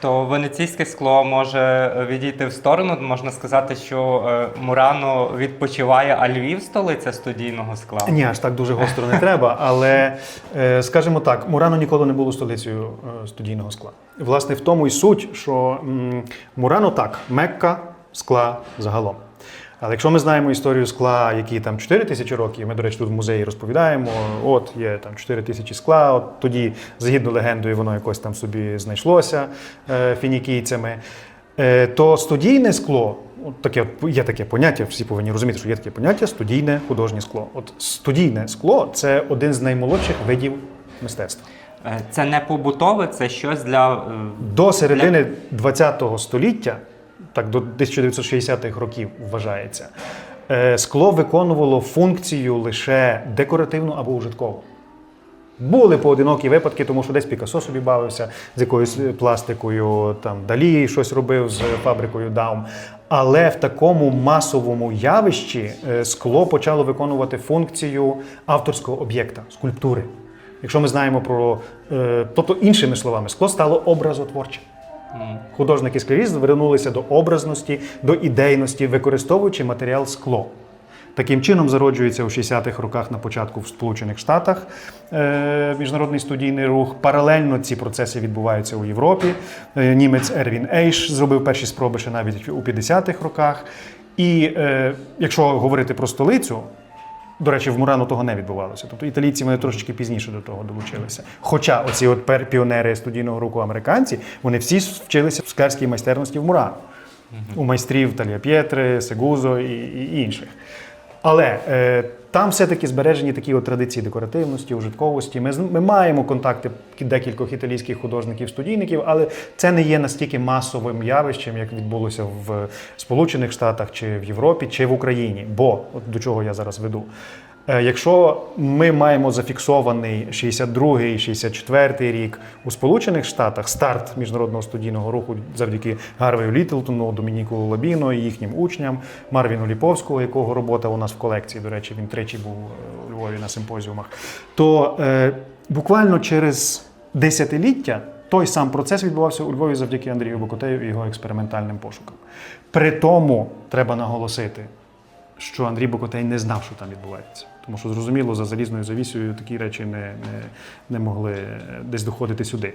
То венеційське скло може відійти в сторону. Можна сказати, що е, Мурано відпочиває, а Львів столиця студійного скла. Ні, аж так дуже гостро не треба. Але е, скажімо так, Мурано ніколи не було столицею е, студійного скла. Власне, в тому і суть, що Мурано так, Мекка скла загалом. Але якщо ми знаємо історію скла, які там 4 тисячі років, ми, до речі, тут в музеї розповідаємо, от є там 4 тисячі скла, от тоді, згідно легендою, воно якось там собі знайшлося е, фінікійцями. Е, то студійне скло, от таке є таке поняття, всі повинні розуміти, що є таке поняття студійне художнє скло. От студійне скло це один з наймолодших видів мистецтва. Е, Це не побутове, це щось для До середини ХХ століття, так до 1960-х років вважається, е, скло виконувало функцію лише декоративну або ужиткову. Були поодинокі випадки, тому що десь Пікассо собі бавився з якоюсь пластикою, там Далі щось робив з фабрикою Даум. Але в такому масовому явищі е, скло почало виконувати функцію авторського об'єкта, скульптури. Якщо ми знаємо про, е, тобто іншими словами, скло стало образотворчим. Художники склярі звернулися до образності, до ідейності, використовуючи матеріал скло. Таким чином зароджується у 60-х роках на початку в Сполучених Штатах е, міжнародний студійний рух. Паралельно ці процеси відбуваються у Європі. Е, німець Ервін Ейш зробив перші спроби ще навіть у 50-х роках. І е, якщо говорити про столицю, до речі, в Мурано того не відбувалося. Тобто італійці вони трошечки пізніше до того долучилися. Хоча оці от піонери студійного року американці, вони всі вчилися в скарській майстерності в Мурано. У майстрів Талія П'єтри, Сегузо і, і інших. Але е, там все-таки збережені такі от традиції декоративності, ужитковості. Ми, ми маємо контакти декількох італійських художників-студійників, але це не є настільки масовим явищем, як відбулося в Сполучених Штатах, чи в Європі, чи в Україні. Бо от до чого я зараз веду. Е, Якщо ми маємо зафіксований 62-й, 64-й рік у Сполучених Штатах старт міжнародного студійного руху завдяки Гарвею Літлтону, Домініку Лабіно і їхнім учням, Марвіну Ліповського, якого робота у нас в колекції, до речі, він тричі був у Львові на симпозіумах, то е, буквально через десятиліття той сам процес відбувався у Львові завдяки Андрію Бокотею і його експериментальним пошукам. При тому треба наголосити, що Андрій Бокотей не знав, що там відбувається. Тому що, зрозуміло, за залізною завісою такі речі не, не, не могли е, десь доходити сюди.